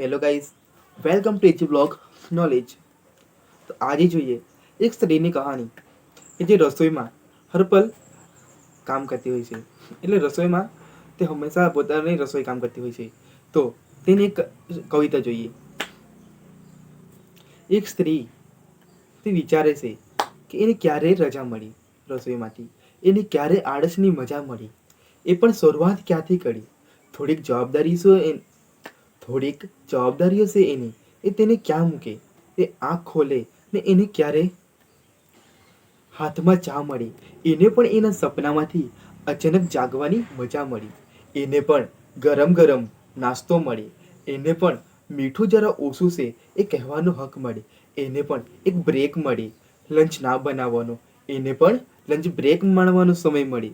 Hello guys welcome to H blog knowledge તો આજે જોઈએ એક સ્ત્રીની કહાની કે જે રસોઈમાં હરપલ કામ કરતી હોય છે. એટલે રસોઈમાં તે હંમેશા પોતાની રસોઈ કામ કરતી હોય છે. તો તેની એક કવિતા જોઈએ. એક સ્ત્રી તે વિચારે છે કે એને ક્યારે રજા મળી રસોઈમાંથી. એને ક્યારે આળસની મજા મળી. એ પણ શરૂઆત ક્યાંથી કરી? થોડીક જવાબદારી શું થોડીક જવાબદારીઓ છે એની, એ તેને ક્યાં મૂકે? એ આંખ ખોલે ને એને ક્યારે? હાથમાં ચા મળી. એને પણ એના સપનામાંથી અચાનક જાગવાની મજા મળી. એને પણ ગરમ ગરમ નાસ્તો મળે. એને પણ મીઠું જરા ઓછું છે એ કહેવાનો હક મળે. એને પણ એક બ્રેક મળે. લંચ ના બનાવવાનો. એને પણ લંચ બ્રેક માણવાનો સમય મળે.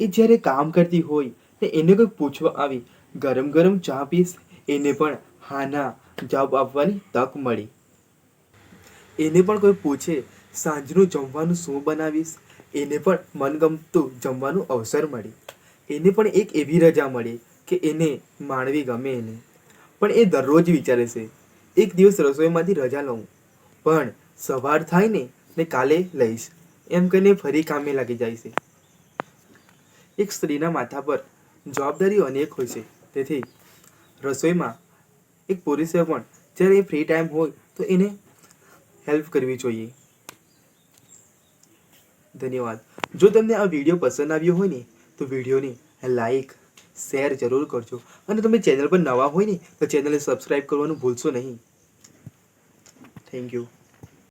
એ જ્યારે કામ કરતી હોય ને એને કોઈ પૂછવા આવી ગરમ ગરમ ચા પીશ, એને પણ હા ના જવાબ આપવાની તક મળી. એને પણ કોઈ પૂછે, સાંજનું જમવાનું શું બનાવીશ? એને પણ મનગમતું જમવાનું અવસર મળી. એને પણ એક એવી રજા મળી કે એને માણવી ગમે એને. પણ એ દરરોજ વિચારે છે, એક દિવસ રસોઈમાંથી રજા લઉં, પણ સવાર થાય ને ને કાલે લઈશ. એમ કહીને ફરી કામે લાગી જાય છે. એક સ્ત્રીના માથા પર જવાબદારીઓ અનેક હોય છે. તેથી રસોઈમાં એક પુરુષે પણ જ્યારે એ ફ્રી ટાઈમ હોય તો એને હેલ્પ કરવી જોઈએ. ધન્યવાદ. જો તમને આ વીડિયો પસંદ આવ્યો હોય ને, તો વિડીયોને લાઈક શેર જરૂર કરજો. અને તમે ચેનલ પર નવા હોય ને, તો ચેનલને સબસ્ક્રાઈબ કરવાનું ભૂલશો નહીં. Thank you